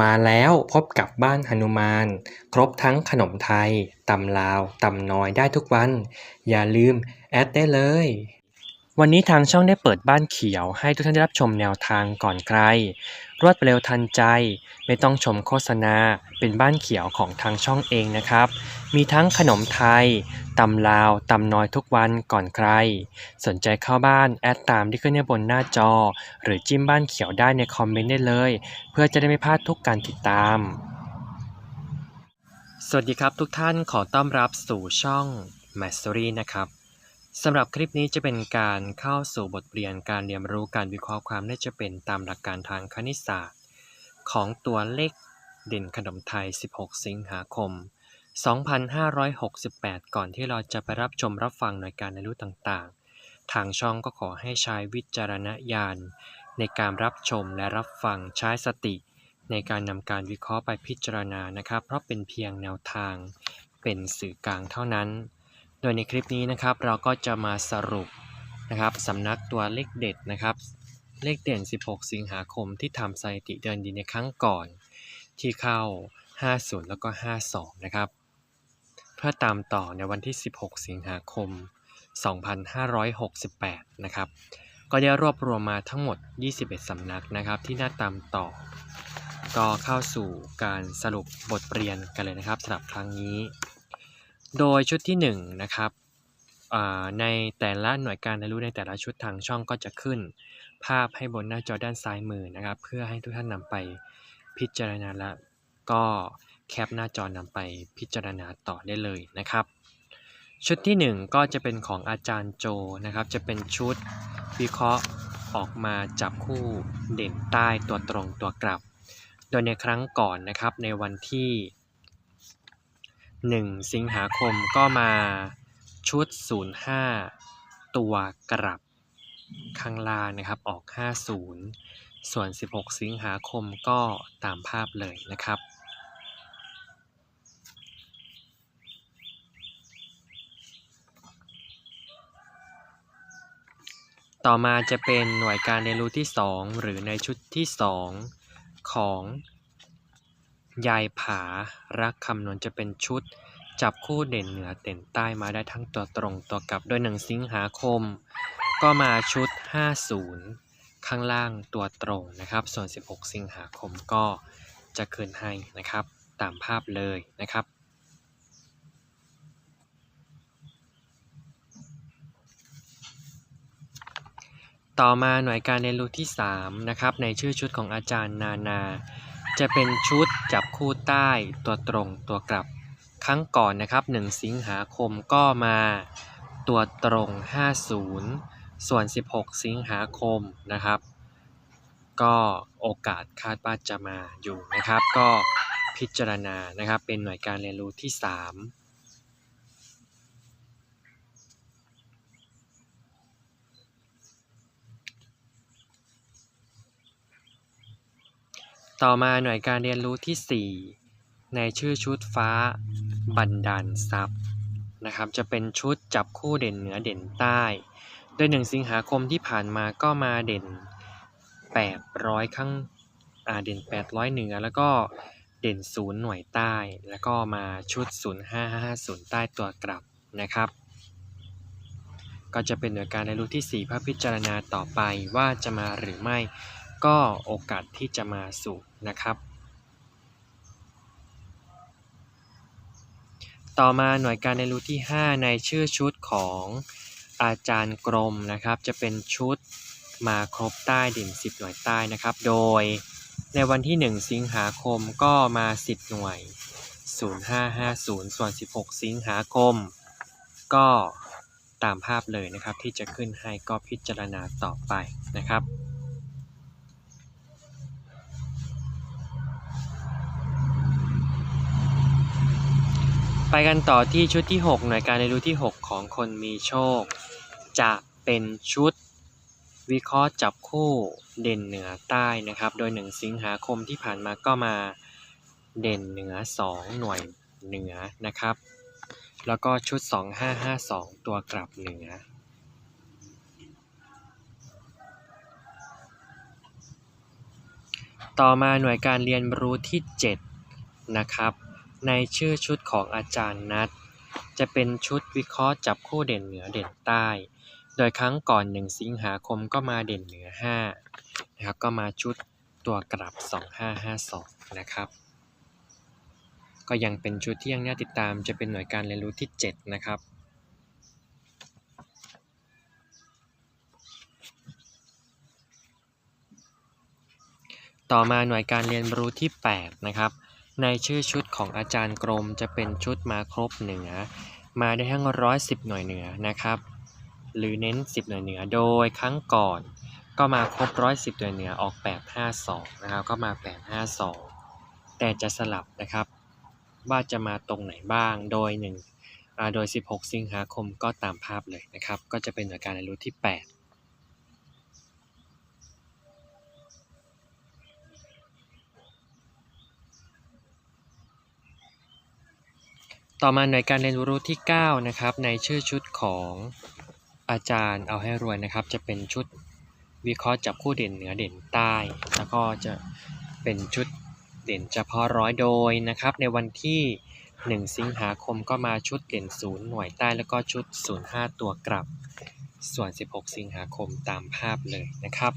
มาแล้วพบกับบ้านหนุมาน ครบทั้งขนมไทย ตำลาว ตำน้อยได้ทุกวัน อย่าลืมแอดได้เลย วันนี้ทางช่องได้เปิดบ้านเขียว ให้ทุกท่านได้รับชมแนวทางก่อนใคร รวดเร็วทันใจ ไม่ต้องชมโฆษณา เป็นบ้านเขียวของทางช่องเองนะครับ มีทั้งขนมไทยตำลาวตำน้อยทุกวันก่อนใคร สนใจเข้าบ้านแอดตามที่ขึ้นในบนหน้าจอ หรือจิ้มบ้านเขียวได้ในคอมเมนต์ได้เลย เพื่อจะได้ไม่พลาดทุกการติดตาม สวัสดีครับทุกท่านขอต้อนรับสู่ช่อง m a s t e r y นะครับ สำหรับคลิปนี้จะเป็นการเข้าสู่บทเรียนการเรียนรู้การวิเคราะห์ความน่าจะเป็นตามหลักการทางคณิตศาสตร์ ของตัวเลขเด่นขนมไทย 16 สิงหาคม 2568 ก่อนที่เราจะไปรับชมรับฟังหน่วยการเรียนรู้ต่างๆ ทางช่องก็ขอให้ใช้วิจารณญาณ ในการรับชมและรับฟังใช้สติ ในการนำการวิเคราะห์ไปพิจารณานะครับ เพราะเป็นเพียงแนวทาง เป็นสื่อกลางเท่านั้น โดยในคลิปนี้นะครับเราก็จะมาสรุปนะครับสำนักตัวเลขเด็ดนะครับ เลขเด่น 16 สิงหาคมที่ทำสถิติเดินดีในครั้งก่อน ที่เข้า 50 แล้วก็ 52 นะครับ เพื่อตามต่อในวันที่ 16 สิงหาคม 2568 นะครับ ก็ได้รวบรวมมาทั้งหมด 21 สำนักนะครับที่น่าตามต่อ ก็เข้าสู่การสรุปบทเรียนกันเลยนะครับสำหรับครั้งนี้ โดยชุดที่1นะครับในแต่ละหน่วยการเรียนรู้ในแต่ละชุดทางช่องก็จะขึ้น ภาพให้บนหน้าจอด้านซ้ายมือนะครับ เพื่อให้ทุกท่านนำไปพิจารณาและก็แคปหน้าจอนำไปพิจารณาต่อได้เลยนะครับ ชุดที่ 1 ก็จะเป็นของอาจารย์โจนะครับ จะเป็นชุดวิเคราะห์ออกมาจับคู่เด่นใต้ตัวตรงตัวกลับ โดยในครั้งก่อนนะครับในวันที่ 1 สิงหาคมก็มาชุด 05 ตัวกลับข้างล่างนะครับออก 50 ส่วน 16 สิงหาคมก็ตามภาพเลยนะครับ ต่อมาจะเป็นหน่วยการเรียนรู้ที่ 2 หรือในชุดที่ 2 ของ ยายผา รักคำนวณจะเป็นชุด จับคู่เด่นเหนือเด่นใต้มาได้ทั้งตัวตรงตัวกลับโดยหนึ่งสิงหาคม ก็มาชุด 50 ข้างล่างตัวตรงนะครับ ส่วน 16 สิงหาคมก็จะคืนให้นะครับ ตามภาพเลยนะครับต่อมาหน่วยการเรียนรู้ที่3นะครับในชื่อชุดของอาจารย์นานา จะเป็นชุดจับคู่ใต้ตัวตรงตัวกลับ ครั้งก่อนนะครับ 1 สิงหาคมก็มาตัวตรง 50 ส่วน 16 สิงหาคมนะครับ ก็โอกาสคาดว่าจะมาอยู่นะครับ ก็พิจารณานะครับเป็นหน่วยการเรียนรู้ที่ 3 ต่อมาหน่วยการเรียนรู้ที่ 4 ในชื่อชุดฟ้าบันดาลทรัพย์นะครับ จะเป็นชุดจับคู่เด่นเหนือเด่นใต้ โดย 1 สิงหาคมที่ผ่านมาก็มาเด่น 800 ข้างอ่าเด่น 800 เหนือ แล้วก็เด่น 0 หน่วยใต้ แล้วก็มาชุด 0550 ใต้ตัวกลับนะครับ ก็จะเป็นหน่วยการเรียนรู้ที่ 4 เพื่อพิจารณาต่อไปว่าจะมาหรือไม่ ก็โอกาสที่จะมาสู่นะครับ ต่อมาหน่วยการเรียนรู้ที่ 5 ในชื่อชุดของอาจารย์กรมนะครับ จะเป็นชุดมาครบใต้ด่น10 หน่วยใต้นะครับ โดยในวันที่ 1 สิงหาคมก็มา 10 หน่วย 0550 ส่วน 16 สิงหาคม ก็ตามภาพเลยนะครับที่จะขึ้นให้ก็พิจารณาต่อไปนะครับ ไปกันต่อที่ชุดที่ 6 หน่วยการเรียนรู้ที่ 6 ของคนมีโชค จะเป็นชุดวิเคราะห์จับคู่เด่นเหนือใต้นะครับ โดย 1 สิงหาคมที่ผ่านมาก็มาเด่นเหนือ 2 หน่วยเหนือนะครับ แล้วก็ชุด 2552 ตัวกลับเหนือตต่อมาหน่วยการเรียนรู้ที่ 7 นะครับ ในชื่อชุดของอาจารย์นัทจะเป็นชุดวิเคราะห์จับคู่เด่นเหนือเด่นใต้ โดยครั้งก่อน 1 สิงหาคมก็มาเด่นเหนือ5นะครับก็มาชุดตัวกลับ 2552 นะครับ ก็ยังเป็นชุดที่ยังน่าติดตามจะเป็นหน่วยการเรียนรู้ที่ 7 นะครับต่อมาหน่วยการเรียนรู้ที่ 8 นะครับ ในชื่อชุดของอาจารย์กรมจะเป็นชุดมาครบเหนือ มาได้ทั้ง110หน่วยเหนือนะครับ หรือเน้น10หน่วยเหนือโดยครั้งก่อนก็มาครบ110หน่วยเหนือออก852นะครับก็มา852แต่จะสลับนะครับว่าจะมาตรงไหนบ้างโดย1อ่าโดย 16 สิงหาคมก็ตามภาพเลยนะครับ ก็จะเป็นหน่วยการเรียนรู้ที่ 8 ต่อมาหน่วยการเรียนรู้ที่ 9 นะครับ ในชื่อชุดของอาจารย์เอาให้รวยนะครับ จะเป็นชุดวิเคราะห์จับคู่เด่นเหนือเด่นใต้ แล้วก็จะเป็นชุดเด่นเฉพาะร้อยโดยนะครับ ในวันที่ 1 สิงหาคมก็มาชุดเด่นศูนย์หน่วยใต้แล้วก็ชุด 05 ตัวกลับ ส่วน 16 สิงหาคมตามภาพเลยนะครับ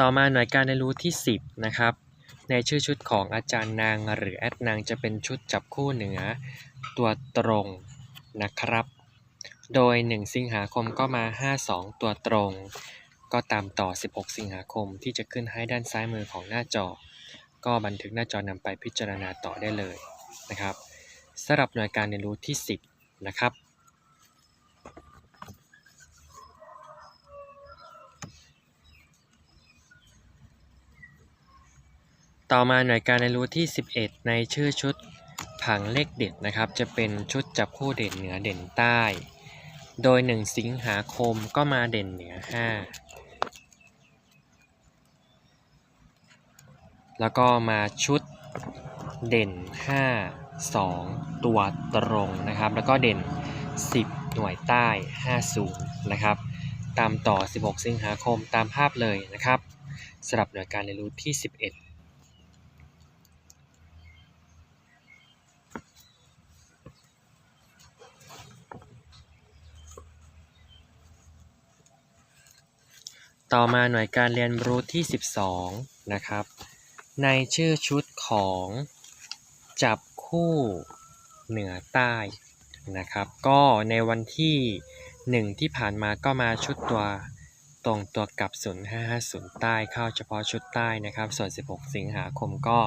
ต่อมาหน่วยการเรียนรู้ที่ 10 นะครับ ในชื่อชุดของอาจารย์นางหรือแอดนางจะเป็นชุดจับคู่เหนือตัวตรงนะครับ โดย 1 สิงหาคมก็มา 52 ตัวตรง ก็ตามต่อ 16 สิงหาคมที่จะขึ้นให้ด้านซ้ายมือของหน้าจอ ก็บันทึกหน้าจอนำไปพิจารณาต่อได้เลยนะครับสำหรับหน่วยการเรียนรู้ที่ 10 นะครับ ต่อมาหน่วยการเรียนรู้ที่ 11 ในชื่อชุดผังเลขเด็ดนะครับ จะเป็นชุดจับคู่เด่นเหนือเด่นใต้ โดย 1 สิงหาคมก็มาเด่นเหนือ 5 แล้วก็มาชุดเด่น 5 2 ตัวตรงนะครับ แล้วก็เด่น 10 หน่วยใต้ 50 นะครับ ตามต่อ 16 สิงหาคมตามภาพเลยนะครับสำหรับหน่วยการเรียนรู้ที่ 11 ต่อมาหน่วยการเรียนรู้ที่ 12 นะครับ ในชื่อชุดของจับคู่เหนือใต้นะครับ ก็ในวันที่ 1 ที่ผ่านมาก็มาชุดตัวตรงตัวกับ 0550 ใต้เข้าเฉพาะชุดใต้นะครับ ส่วน 16 สิงหาคมก็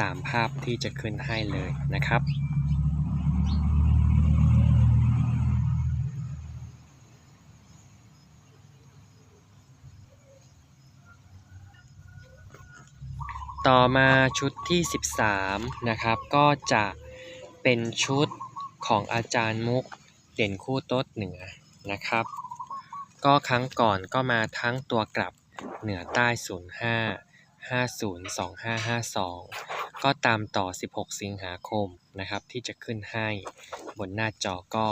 ตามภาพที่จะขึ้นให้เลยนะครับ ต่อมาชุดที่ 13 นะครับ ก็จะเป็นชุดของอาจารย์มุกเด่นคู่โต๊ดเหนือนะครับ ก็ครั้งก่อนก็มาทั้งตัวกลับเหนือใต้ 05 50 2552 ก็ตามต่อ 16 สิงหาคมนะครับ ที่จะขึ้นให้บนหน้าจอก็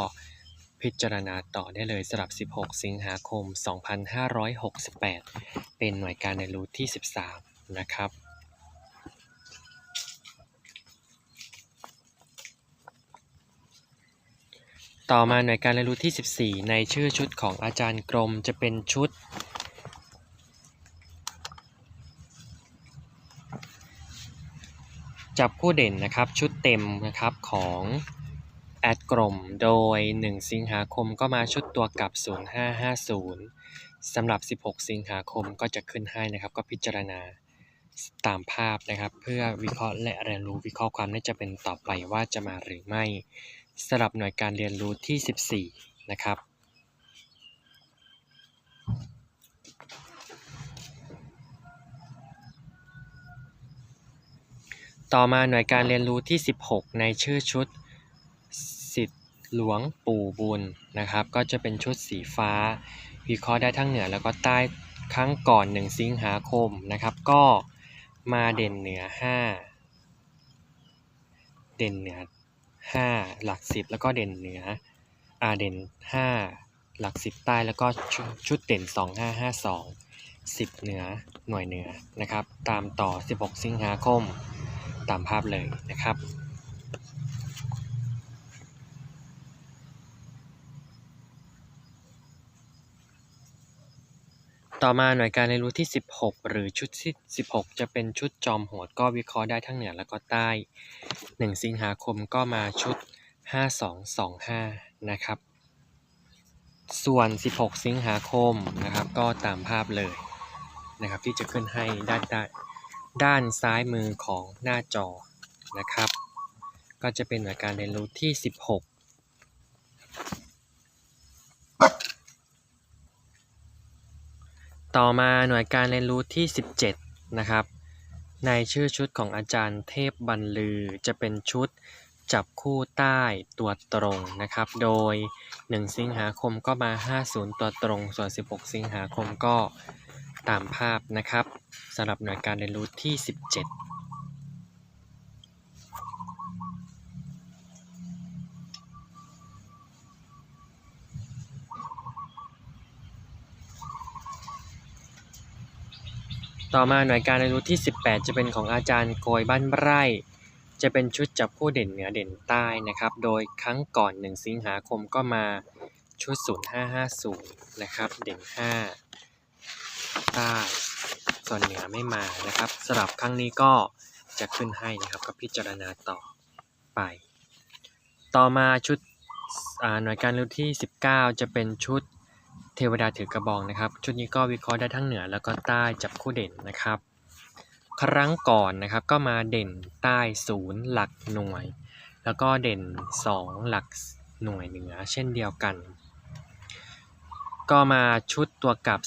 พิจารณาต่อได้เลยสำหรับ 16 สิงหาคม 2568 เป็นหน่วยการเรียนรู้ที่ 13 นะครับ ต่อมาหน่วยการเรียนรู้ที่ 14 ในชื่อชุดของอาจารย์กรมจะเป็นชุด จับคู่เด่นนะครับชุดเต็มนะครับของแอดกรมโดย 1 สิงหาคมก็มาชุดตัวกลับ 0550สำหรับ 16 สิงหาคมก็จะขึ้นให้นะครับก็พิจารณาตามภาพนะครับ เพื่อวิเคราะห์และเรียนรู้วิเคราะห์ความน่าจะเป็นต่อไปว่าจะมาหรือไม่ สำหรับหน่วยการเรียนรู้ที่ 14 นะครับ ต่อมาหน่วยการเรียนรู้ที่ 16 ในชื่อชุดสิทธิ์หลวงปู่บุญนะครับ ก็จะเป็นชุดสีฟ้า วิเคราะห์ได้ทั้งเหนือแล้วก็ใต้ครั้งก่อน 1 สิงหาคมนะครับ ก็มาเด่นเหนือ 5 เด่นเหนือ 5 หลัก 10 แล้วก็เด่นเหนืออาเด่น 5 หลัก 10 ใต้แล้วก็ชุดชุดเด่น 2552 10 เหนือหน่วยเหนือนะครับ ตามต่อ 16 สิงหาคม ตามภาพเลยนะครับ ต่อมาหน่วยการเรียนรู้ที่ 16 หรือชุดที่ 16 จะเป็นชุดจอมโหดก็วิเคราะห์ได้ทั้งเหนือแล้วก็ใต้ 1 สิงหาคมก็มาชุด 5225 นะครับ ส่วน 16 สิงหาคมนะครับก็ตามภาพเลยนะครับที่จะขึ้นให้ด้านด้านด้านซ้ายมือของหน้าจอนะครับ ก็จะเป็นหน่วยการเรียนรู้ที่ 16 ต่อมาหน่วยการเรียนรู้ที่ 17 นะครับ ในชื่อชุดของอาจารย์เทพบรรลือจะเป็นชุดจับคู่ใต้ตัวตรงนะครับ โดย 1 สิงหาคมก็มา 50 ตัวตรง ส่วน 16 สิงหาคมก็ตามภาพนะครับสำหรับหน่วยการเรียนรู้ที่ 17 ต่อมาหน่วยการเรียนรู้ที่ 18 จะเป็นของอาจารย์โกยบ้านไร่ จะเป็นชุดจับคู่เด่นเหนือเด่นใต้นะครับ โดยครั้งก่อน 1 สิงหาคมก็มาชุด 0550 นะครับ เด่น 5 ใต้ ส่วนเหนือไม่มานะครับสำหรับครั้งนี้ก็จะขึ้นให้นะครับ ก็พิจารณาต่อไป ต่อมาชุดหน่วยการเรียนรู้ที่ 19 จะเป็นชุด ทวดาถือกระบองนะครับ ชุดนี้ก็วิเคราะห์ได้ทั้งเหนือแล้วก็ใต้จับคู่เด่นนะครับ ครั้งก่อนนะครับก็มาเด่นใต้ศูนย์หลักหน่วย แล้วก็เด่น 2 หลักหน่วยเหนือเช่นเดียวกัน ก็มาชุดตัวกลับ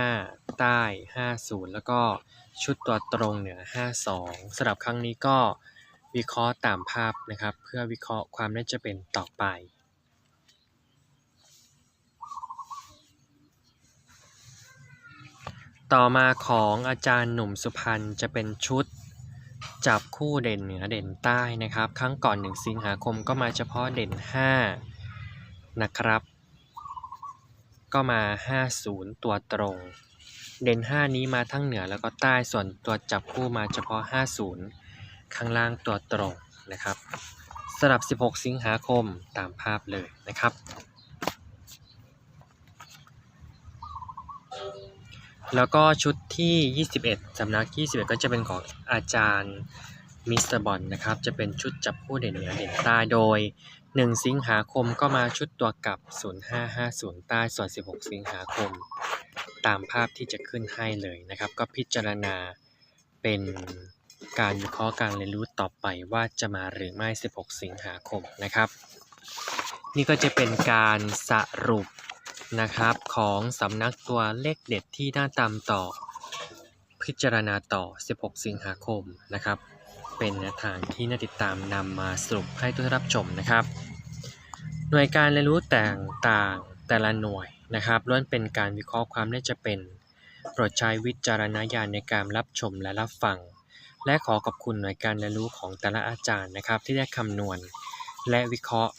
05 ใต้ 50 แล้วก็ชุดตัวตรงเหนือ 52สำหรับครั้งนี้ก็วิเคราะห์ตามภาพนะครับ เพื่อวิเคราะห์ความน่าจะเป็นต่อไป ต่อมาของอาจารย์หนุ่มสุพรรณจะเป็นชุด จับคู่เด่นเหนือเด่นใต้นะครับ ครั้งก่อน 1 สิงหาคมก็มาเฉพาะเด่น 5 นะครับ ก็มา 50 ตัวตรง เด่น 5 นี้มาทั้งเหนือแล้วก็ใต้ส่วนตัวจับคู่มาเฉพาะ 50 ข้างล่างตัวตรงนะครับสำหรับ 16 สิงหาคมตามภาพเลยนะครับ แล้วก็ชุดที่ 21 สำนัก 21 ก็จะเป็นของอาจารย์มิสเตอร์บอลนะครับ จะเป็นชุดจับคู่เด่นเหนือเด่นใต้โดย 1 สิงหาคมก็มาชุดตัวกับ 0550 ใต้ส่วน 16 สิงหาคม ตามภาพที่จะขึ้นให้เลยนะครับ ก็พิจารณาเป็นการวิเคราะห์การเรียนรู้ต่อไปว่าจะมาหรือไม่ 16 สิงหาคมนะครับ นี่ก็จะเป็นการสรุป นะครับ ของสำนักตัวเลขเด็ดที่น่าตามต่อ พิจารณาต่อ 16 สิงหาคมนะครับ เป็นแนวทางที่น่าติดตามนำมาสรุปให้ทุกท่านรับชมนะครับ หน่วยการเรียนรู้ต่างๆแต่ละหน่วยนะครับล้วนเป็นการวิเคราะห์ความน่าจะเป็นโปรดใช้วิจารณญาณในการรับชมและรับฟัง และขอขอบคุณหน่วยการเรียนรู้ของแต่ละอาจารย์นะครับ ที่ได้คำนวณ และวิเคราะห์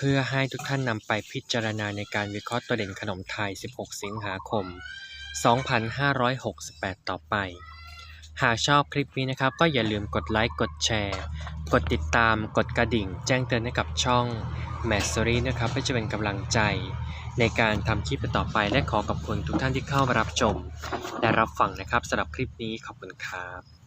เพื่อให้ทุกท่านนำไปพิจารณาในการวิเคราะห์ตัวเด่นขนมไทย 16 สิงหาคม 2568 ต่อไป หากชอบคลิปนี้นะครับ ก็อย่าลืมกดไลค์ กดแชร์ กดติดตาม กดกระดิ่ง แจ้งเตือนให้กับช่อง m a s o r y นะครับเพื่อจะเป็นกำลังใจ ในการทำคลิปต่อไปและขอขอบคุณทุกท่านที่เข้ามารับชมและรับฟังนะครับสำหรับคลิปนี้ขอบคุณครับ